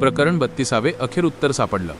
प्रकरण बत्तीसावे अखेर उत्तर सापडलं.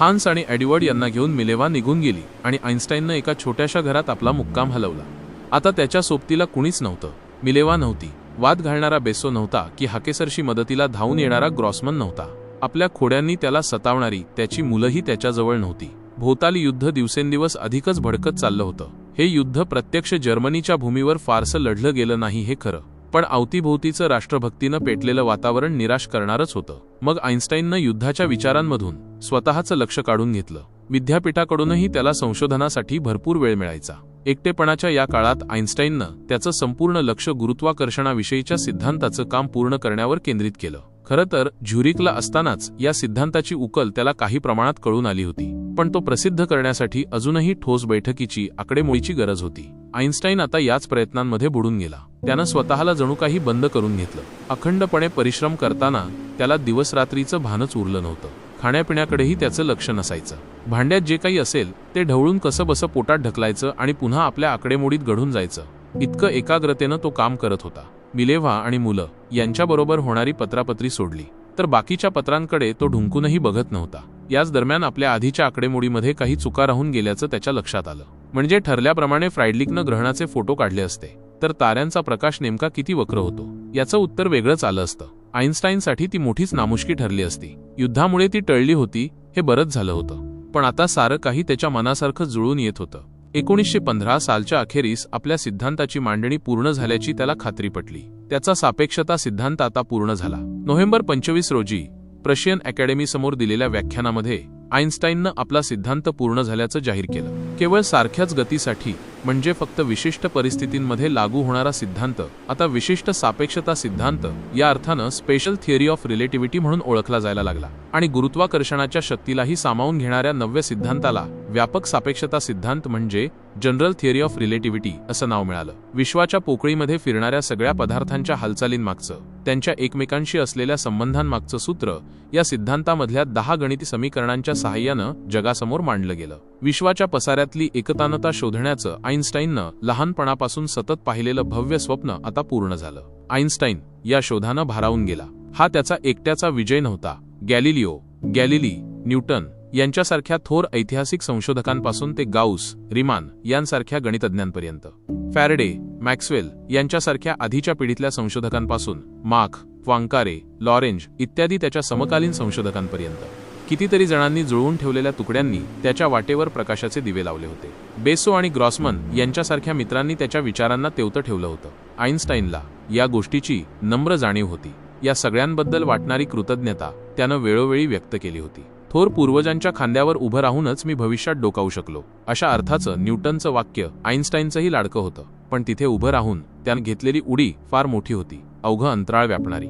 हान्स आणि एडवर्ड यांना घेऊन मिलेवा निघून गेली आणि आईन्स्टाईननं एका छोट्याशा घरात आपला मुक्काम हलवला. आता त्याच्या सोबतीला कुणीच नव्हतं. मिलेवा नव्हती. वाद घालणारा बेसो नव्हता की हाकेसरशी मदतीला धावून येणारा ग्रॉसमन नव्हता. आपल्या खोड्यांनी त्याला सतावणारी त्याची मुलंही त्याच्याजवळ नव्हती. भोवताली युद्ध दिवसेंदिवस अधिकच भडकत चाललं होतं. हे युद्ध प्रत्यक्ष जर्मनीच्या भूमीवर फारसं लढलं गेलं नाही हे खरं. पण अवतीभोवतीचं राष्ट्रभक्तीनं पेटलेलं वातावरण निराश करणारच होतं. मग आईन्स्टाईननं युद्धाच्या विचारांमधून स्वतःचं लक्ष काढून घेतलं. विद्यापीठाकडूनही त्याला संशोधनासाठी भरपूर वेळ मिळायचा. एकटेपणाच्या या काळात आईन्स्टाईननं त्याचं संपूर्ण लक्ष गुरुत्वाकर्षणाविषयीच्या सिद्धांताचं काम पूर्ण करण्यावर केंद्रित केलं. खरं तर झ्युरिकला असतानाच या सिद्धांताची उकल त्याला काही प्रमाणात कळून आली होती. पण तो प्रसिद्ध करण्यासाठी अजूनही ठोस बैठकीची आकडेमोडीची गरज होती. आईन्स्टाईन आता याच प्रयत्नांमध्ये बुडून गेला. त्यानं स्वतःला जणू काही बंद करून घेतलं. अखंडपणे परिश्रम करताना त्याला दिवसरात्रीचं भानच उरलं नव्हतं. खाण्यापिण्याकडेही त्याचं लक्ष नसायचं. भांड्यात जे काही असेल ते ढवळून कसं बसं पोटात ढकलायचं आणि पुन्हा आपल्या आकडेमोडीत घडून जायचं. इतकं एकाग्रतेनं तो काम करत होता. मिलेव्हा आणि मुलं यांच्याबरोबर होणारी पत्रापत्री सोडली. तर बाकीच्या पत्रांकडे तो ढुंकूनही बघत नव्हता. याच दरम्यान आपल्या आधीच्या आकडेमोडीमध्ये काही चुका राहून गेल्याचं त्याच्या लक्षात आलं. म्हणजे ठरल्याप्रमाणे फ्रायडलिकनं ग्रहणाचे फोटो काढले असते. तर ताऱ्यांचा प्रकाश नेमका किती वक्र होतो? याचं उत्तर वेगळंच आलं असतं. आईन्स्टाईनसाठी ती मोठीच नामुष्की ठरली असती. युद्धामुळे ती टळली होती हे बरंच झालं होतं. पण आता सारं काही त्याच्या मनासारखं जुळून येत होतं. एकोणीसशे पंधरा सालच्या अखेरीस आपल्या सिद्धांताची मांडणी पूर्ण झाल्याची त्याला खात्री पटली. त्याचा सापेक्षता सिद्धांत आता पूर्ण झाला. नोव्हेंबर पंचवीस रोजी प्रशियन अकॅडमीसमोर दिलेल्या व्याख्यानामध्ये आईन्स्टाईननं आपला सिद्धांत पूर्ण झाल्याचं जाहीर केलं. केवळ सारख्याच गतीसाठी म्हणजे फक्त विशिष्ट परिस्थितींमध्ये लागू होणारा सिद्धांत आता विशिष्ट सापेक्षता सिद्धांत या अर्थानं स्पेशल थिअरी ऑफ रिलेटिव्हिटी म्हणून ओळखला जायला लागला आणि गुरुत्वाकर्षणाच्या शक्तीलाही सामावून घेणाऱ्या नव्या सिद्धांताला व्यापक सापेक्षता सिद्धांत म्हणजे जनरल थिअरी ऑफ रिलेटिव्हिटी असं नाव मिळालं. विश्वाच्या पोकळीमध्ये फिरणाऱ्या सगळ्या पदार्थांच्या हालचालींमागचं त्यांच्या एकमेकांशी असलेल्या संबंधांमागचं सूत्र या सिद्धांतामधल्या दहा गणिती समीकरणांच्या सहाय्यानं जगासमोर मांडलं गेलं. विश्वाच्या पसाऱ्यातली एकतानता शोधण्याचं आईन्स्टाईननं लहानपणापासून सतत पाहिलेलं भव्य स्वप्न आता पूर्ण झालं. आईन्स्टाईन या शोधानं भारावून गेला. हा त्याचा एकट्याचा विजय नव्हता. गॅलिलिओ गॅलिली न्यूटन यांच्यासारख्या थोर ऐतिहासिक संशोधकांपासून ते गाऊस रिमान यांसारख्या गणितज्ञांपर्यंत. फॅरडे मॅक्सवेल यांच्यासारख्या आधीच्या पिढीतल्या संशोधकांपासून माख वांकारे लॉरेंज इत्यादी त्याच्या समकालीन संशोधकांपर्यंत. कितीतरी जणांनी जुळवून ठेवलेल्या तुकड्यांनी त्याच्या वाटेवर प्रकाशाचे दिवे लावले होते. बेसो आणि ग्रॉसमन यांच्यासारख्या मित्रांनी त्याच्या विचारांना तेवतं ठेवलं होतं. आईन्स्टाईनला या गोष्टीची नम्र जाणीव होती. या सगळ्यांबद्दल वाटणारी कृतज्ञता त्यानं वेळोवेळी व्यक्त केली होती. थोर पूर्वजांच्या खांद्यावर उभं राहूनच मी भविष्यात डोकावू शकलो. अशा अर्थाचं न्यूटनचं वाक्य आईन्स्टाईनचंही लाडकं होतं. पण तिथे उभं राहून त्यानं घेतलेली उडी फार मोठी होती. अवघं अंतराळ व्यापणारी.